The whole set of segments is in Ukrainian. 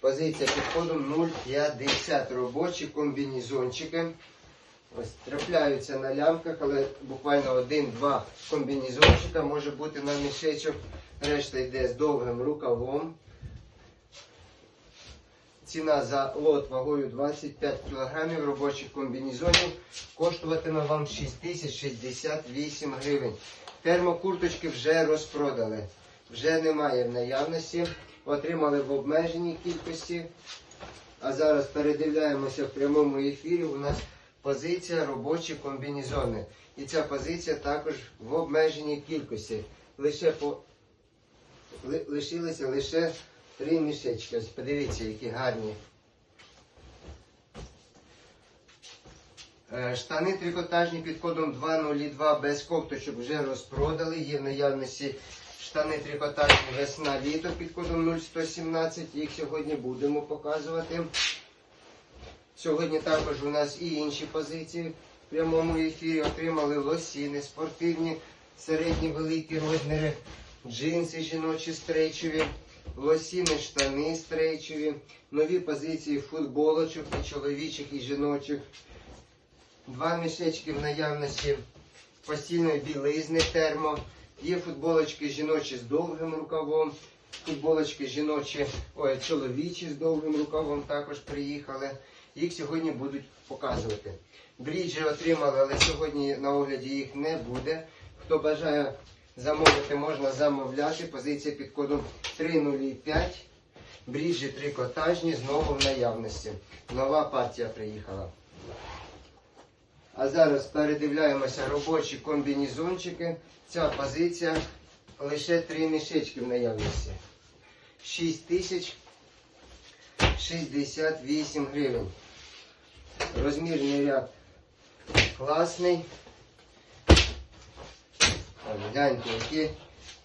Позиція під кодом 050 робочі комбінезончики. Ось трапляються на лямках, але буквально один-два комбінезончика може бути на мішечок. Решта йде з довгим рукавом. Ціна за лот вагою 25 кг робочих комбінезонів коштуватиме вам 6068 гривень. Термокурточки вже розпродали. Вже немає в наявності. Отримали в обмеженій кількості. А зараз передивляємося в прямому ефірі. У нас позиція робочі комбінезони. І ця позиція також в обмеженій кількості. Лише по ли- лишилися лише три мішечки. Подивіться, які гарні. Е, Штани трикотажні під кодом 202 без кофточок вже розпродали. Є в наявності штани трикотажні весна-літо під кодом 0117. Їх сьогодні будемо показувати. Сьогодні також у нас і інші позиції в прямому ефірі отримали лосіни, спортивні, середні великі розміри, джинси жіночі стрейчеві, лосіни, штани стрейчеві, нові позиції футболочок і чоловічих, і жіночих. Два мішечки в наявності постільної білизни термо. Є футболочки жіночі з довгим рукавом, футболочки жіночі, ой, чоловічі з довгим рукавом також приїхали. Їх сьогодні будуть показувати. Бріджі отримали, але сьогодні на огляді їх не буде. Хто бажає замовити, можна замовляти. Позиція під кодом 305. Бріджі трикотажні знову в наявності. Нова партія приїхала. А зараз передивляємося робочі комбінезончики. Ця позиція лише три мішечки в наявності. 6 тисяч 68 гривень. Розмірний ряд класний. Гляньте, які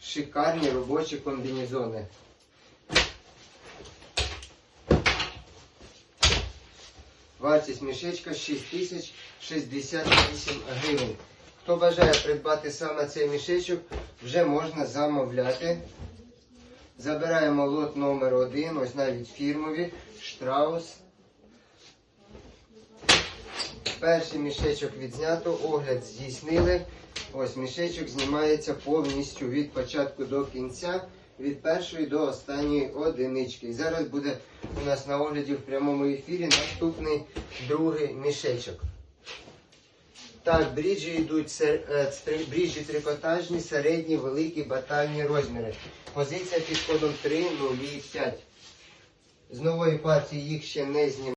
шикарні робочі комбінезони. Вартість мішечка 6068 гривень. Хто бажає придбати саме цей мішечок, вже можна замовляти. Забираємо лот номер один, ось навіть фірмові, штраус. Перший мішечок відзнято, огляд здійснили. Ось мішечок знімається повністю від початку до кінця, від першої до останньої одинички. І зараз буде у нас на огляді в прямому ефірі наступний другий мішечок. Так, бріджі йдуть е, бріджі трикотажні, середні, великі, батальні розміри. Позиція під кодом 305. З нової партії їх ще не знімали.